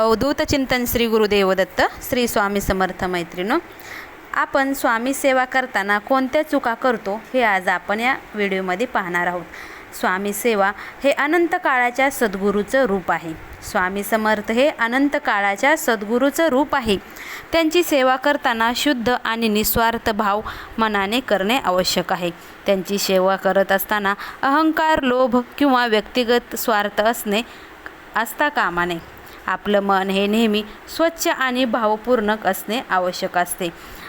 अवधूत चिंतन श्री गुरुदेव दत्त श्री स्वामी समर्थ मैत्रिणो आपण स्वामी सेवा करताना कोणत्या चुका करतो हे आज आपण या व्हिडिओमध्ये पाहणार आहोत. स्वामी सेवा हे अनंत काळाच्या सद्गुरूचं रूप आहे. स्वामी समर्थ हे अनंत काळाच्या सद्गुरूचं रूप आहे. त्यांची सेवा करताना शुद्ध आणि निस्वार्थ भाव मनाने करणे आवश्यक आहे. त्यांची सेवा करत असताना अहंकार लोभ किंवा व्यक्तिगत स्वार्थ असणे असता कामा नये. आपलं मन हे नेहमी स्वच्छ आणि भावपूर्णक असणे आवश्यक असते.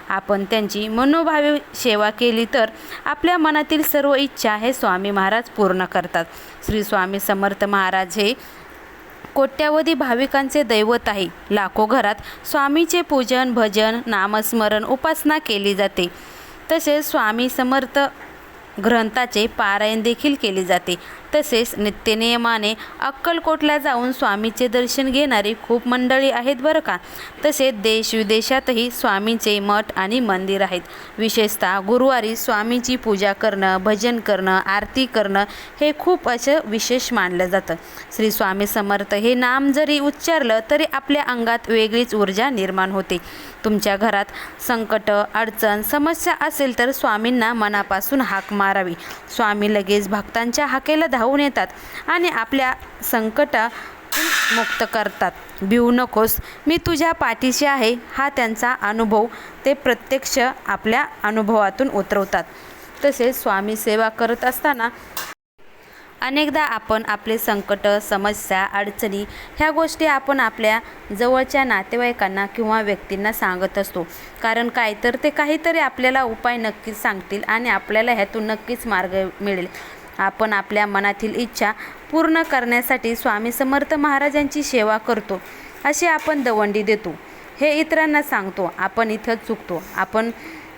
आपण त्यांची मनोभावे सेवा केली तर आपल्या मनातील सर्व इच्छा हे स्वामी महाराज पूर्ण करतात. श्री स्वामी समर्थ महाराज हे कोट्यावधी भाविकांचे दैवत आहे. लाखो घरात स्वामीचे पूजन भजन नामस्मरण उपासना केली जाते. तसेच स्वामी समर्थ ग्रंथाचे पारायण देखील केले जाते. तसेच नित्यनियमाने अक्कलकोटला जाऊन स्वामीचे दर्शन घेणारी खूप मंडळी आहेत बरं का? तसेच देश विदेशातही स्वामींचे मठ आणि मंदिर आहेत. विशेषतः गुरुवारी स्वामीची पूजा करणं भजन करणं आरती करणं हे खूप असं विशेष मानलं जातं. श्री स्वामी समर्थ हे नाम जरी उच्चारलं तरी आपल्या अंगात वेगळीच ऊर्जा निर्माण होते. तुमच्या घरात संकट अडचण समस्या असेल तर स्वामींना मनापासून हाक मारावी. स्वामी लगेच भक्तांच्या हाकेला धावून येतात आणि आपल्या संकटा मुक्त करतात. भिवू नकोस. मी तुझ्या पाठीशी आहे. हा त्यांचा अनुभव. ते प्रत्यक्ष आपल्या अनुभवातून उतरवतात. तसेच स्वामी सेवा करत असताना अनेकदा आपण आपले संकट समस्या अडचणी ह्या गोष्टी आपण आपल्या जवळच्या नातेवाईकांना किंवा व्यक्तींना सांगत असतो. कारण काय तर ते काहीतरी आपल्याला उपाय नक्कीच सांगतील आणि आपल्याला ह्यातून नक्कीच मार्ग मिळेल. आपण आपल्या मनातील इच्छा पूर्ण करण्यासाठी स्वामी समर्थ महाराजांची सेवा करतो अशी आपण दवंडी देतो. हे इतरांना सांगतो आपण इथं चुकतो आपण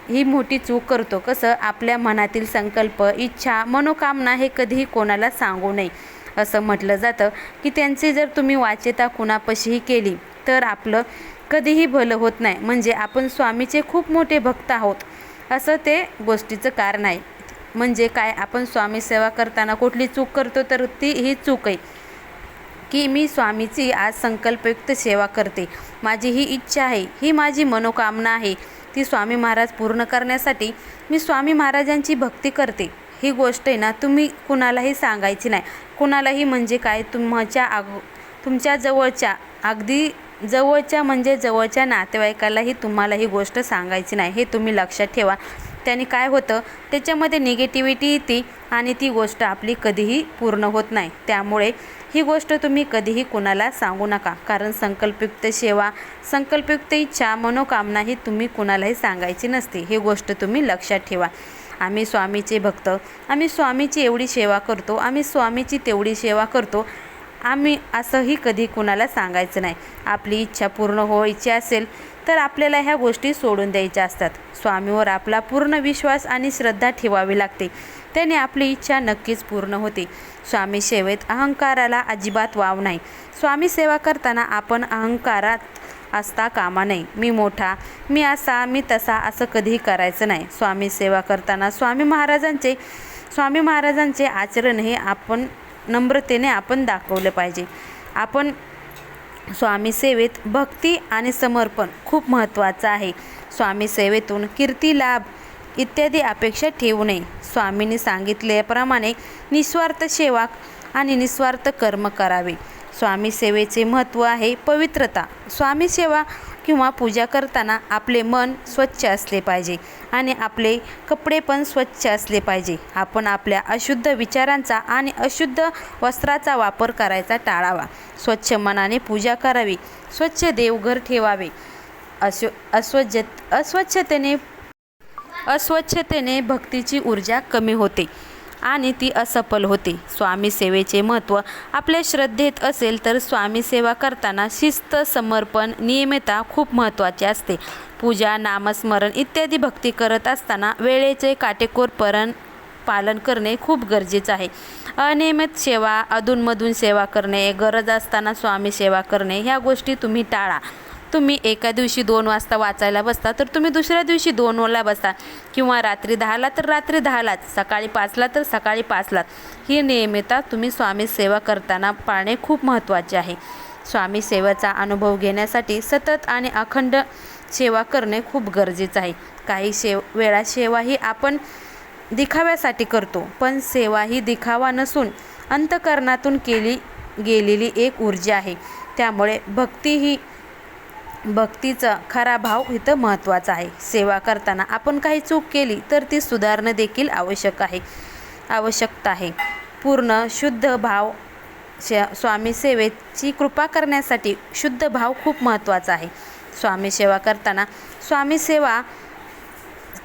ही मोठी चूक करतो. कसं? आपल्या मनातील संकल्प इच्छा मनोकामना हे कधीही कोणाला सांगू नये. असं म्हटलं जातं की त्यांची जर तुम्ही वाचेता कुणापाशीही केली तर आपलं कधीही भलं होत नाही. म्हणजे आपण स्वामीचे खूप मोठे भक्त आहोत. असं ते गोष्टीचं कारण आहे. म्हणजे काय? आपण स्वामी सेवा करताना कुठली चूक करतो तर ती ही चूक आहे. की मी स्वामीची आज संकल्पयुक्त सेवा करते. माझी ही इच्छा आहे. ही माझी मनोकामना आहे. ती स्वामी महाराज पूर्ण करण्यासाठी मी स्वामी महाराजांची भक्ती करते. ही गोष्ट आहे ना तुम्ही कुणालाही सांगायची नाही. कुणालाही म्हणजे काय? तुमच्या आग तुमच्या जवळच्या अगदी जवळच्या म्हणजे जवळच्या नातेवाईकालाही तुम्हाला ही गोष्ट सांगायची नाही. हे तुम्ही लक्षात ठेवा. त्याने काय होतं त्याच्यामध्ये निगेटिव्हिटी येते आणि ती गोष्ट आपली कधीही पूर्ण होत नाही. त्यामुळे ही गोष्ट तुम्ही कधीही कुणाला सांगू नका. कारण संकल्पयुक्त सेवा संकल्पयुक्त इच्छा मनोकामना ही तुम्ही कुणालाही सांगायची नसते. ही गोष्ट तुम्ही लक्षात ठेवा. आम्ही स्वामीचे भक्त. आम्ही स्वामीची एवढी सेवा करतो. आम्ही स्वामीची तेवढी सेवा करतो. आम्ही असंही कधी कुणाला सांगायचं नाही. आपली इच्छा पूर्ण व्हायची असेल तर आपल्याला ह्या गोष्टी सोडून द्यायच्या असतात. स्वामीवर आपला पूर्ण विश्वास आणि श्रद्धा ठेवावी लागते. त्याने आपली इच्छा नक्कीच पूर्ण होते. स्वामी सेवेत अहंकाराला अजिबात वाव नाही. स्वामी सेवा करताना आपण अहंकारात असता कामा नये. मी मोठा मी असा मी तसा असं कधीही करायचं नाही. स्वामी सेवा करताना स्वामी महाराजांचे स्वामी महाराजांचे आचरण हे आपण नम्रतेने आपण दाखवलं पाहिजे. आपण स्वामी सेवेत भक्ती आणि समर्पण खूप महत्त्वाचं आहे. स्वामी सेवेतून कीर्ती लाभ इत्यादी अपेक्षा ठेवू नये. स्वामींनी सांगितल्याप्रमाणे निस्वार्थ सेवा आणि निस्वार्थ कर्म करावे. स्वामी सेवेचे महत्त्व आहे पवित्रता. स्वामी सेवा किंवा पूजा करताना आपले मन स्वच्छ असले पाहिजे आणि आपले कपडे पण स्वच्छ असले पाहिजे. आपण आपल्या अशुद्ध विचारांचा आणि अशुद्ध वस्त्राचा वापर करायचा टाळावा. स्वच्छ मनाने पूजा करावी. स्वच्छ देवघर ठेवावे. अशु अस्वच्छ अस्वच्छतेने अस्वच्छतेने भक्तीची ऊर्जा कमी होते. आणि ती असफल होते. स्वामी सेवेचे महत्त्व आपल्या श्रद्धेत असेल तर स्वामी सेवा करताना शिस्त समर्पण नियमितता खूप महत्त्वाचे असते. पूजा नामस्मरण इत्यादी भक्ती करत असताना वेळेचे काटेकोरपरण पालन करणे खूप गरजेचं आहे. अनियमित सेवा अधूनमधून सेवा करणे गरज असताना स्वामी सेवा करणे ह्या गोष्टी तुम्ही टाळा. तुम्ही एका दिवशी दोन वाजता वाचायला बसता तर तुम्ही दुसऱ्या दिवशी दोनला बसता किंवा रात्री दहाला तर रात्री दहालाच सकाळी पाचला तर सकाळी पाचलाच ही नियमितता तुम्ही स्वामी सेवा करताना पाळणे खूप महत्त्वाचे आहे. स्वामी सेवेचा अनुभव घेण्यासाठी सतत आणि अखंड सेवा करणे खूप गरजेचं आहे. काही शेव वेळा सेवा ही आपण दिखाव्यासाठी करतो पण सेवा ही दिखावा नसून अंतकरणातून केली गेलेली एक ऊर्जा आहे. त्यामुळे भक्ती ही भक्तीचा खरा भाव इथं महत्त्वाचा आहे. सेवा करताना आपण काही चूक केली तर ती सुधारणं देखील आवश्यक आहे. आवश्यकता आहे. पूर्ण शुद्ध भाव श स्वामी सेवेची कृपा करण्यासाठी शुद्ध भाव खूप महत्त्वाचा आहे. स्वामी सेवा करताना स्वामी सेवा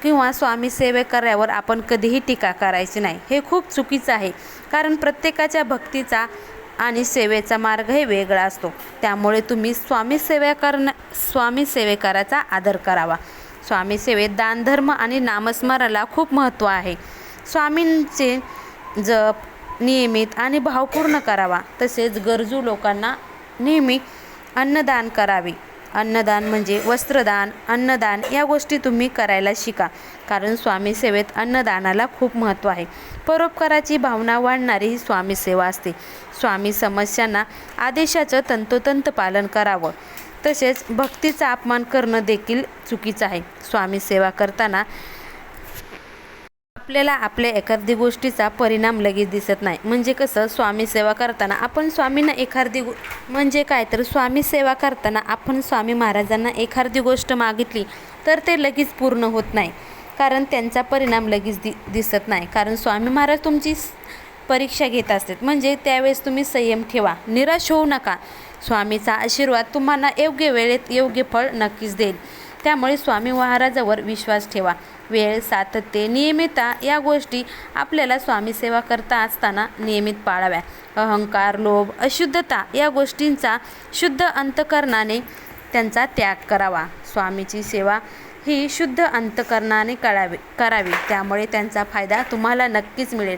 किंवा स्वामी सेवे करावर आपण कधीही टीका करायची नाही. हे खूप चुकीचं आहे. कारण प्रत्येकाच्या भक्तीचा आणि सेवेचा मार्गही वेगळा असतो. त्यामुळे तुम्ही स्वामी सेवा करणं स्वामी सेवेकाराचा आदर करावा. स्वामी सेवेत दानधर्म आणि नामस्मराला खूप महत्त्व आहे. स्वामींचे जप नियमित आणि भावपूर्ण करावा. तसेच गरजू लोकांना नेहमी अन्नदान करावे. अन्नदान म्हणजे वस्त्रदान अन्नदान या गोष्टी तुम्ही करायला शिका. कारण स्वामी सेवेत अन्नदानाला खूप महत्त्व आहे. परोपकाराची भावना वाढणारी ही स्वामी सेवा असते. स्वामी समस्यांना आदेशाचं तंतोतंत पालन करावं. तसेच भक्तीचा अपमान करणं देखील चुकीचं आहे. स्वामी सेवा करताना आपल्याला आपल्या एखादी गोष्टीचा परिणाम लगेच दिसत नाही. म्हणजे कसं स्वामी सेवा करताना आपण स्वामींना एखादी गो म्हणजे काय तर स्वामी सेवा करताना आपण स्वामी महाराजांना एखादी गोष्ट मागितली तर ते लगेच पूर्ण होत नाही. कारण त्यांचा परिणाम लगेच दि दिसत नाही. कारण स्वामी महाराज तुमची परीक्षा घेत असतात. म्हणजे त्यावेळेस तुम्ही संयम ठेवा. निराश होऊ नका. स्वामीचा आशीर्वाद तुम्हाला योग्य वेळेत योग्य फळ नक्कीच देईल. त्यामुळे स्वामी महाराजावर विश्वास ठेवा. वेळ सातत्य नियमितता या गोष्टी आपल्याला स्वामी सेवा करता असताना नियमित पाळाव्या. अहंकार लोभ अशुद्धता या गोष्टींचा शुद्ध अंतकरणाने त्यांचा त्याग करावा. स्वामीची सेवा ही शुद्ध अंतकरणाने करावी करावी. त्यामुळे त्यांचा फायदा तुम्हाला नक्कीच मिळेल.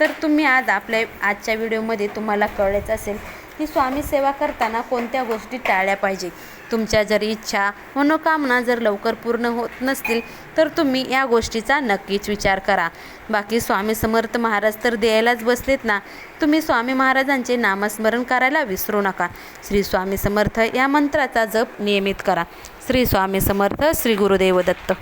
तर तुम्ही आज आपल्या आजच्या व्हिडिओमध्ये तुम्हाला कळलेच असेल की स्वामी सेवा करताना कोणत्या गोष्टी टाळल्या पाहिजे? तुमच्या जर इच्छा मनोकामना जर लवकर पूर्ण होत नसतील तर तुम्ही या गोष्टीचा नक्कीच विचार करा. बाकी स्वामी समर्थ महाराज तर द्यायलाच बसलेत ना. तुम्ही स्वामी महाराजांचे नामस्मरण करायला विसरू नका. श्री स्वामी समर्थ या मंत्राचा जप नियमित करा. श्री स्वामी समर्थ श्री गुरुदेव दत्त.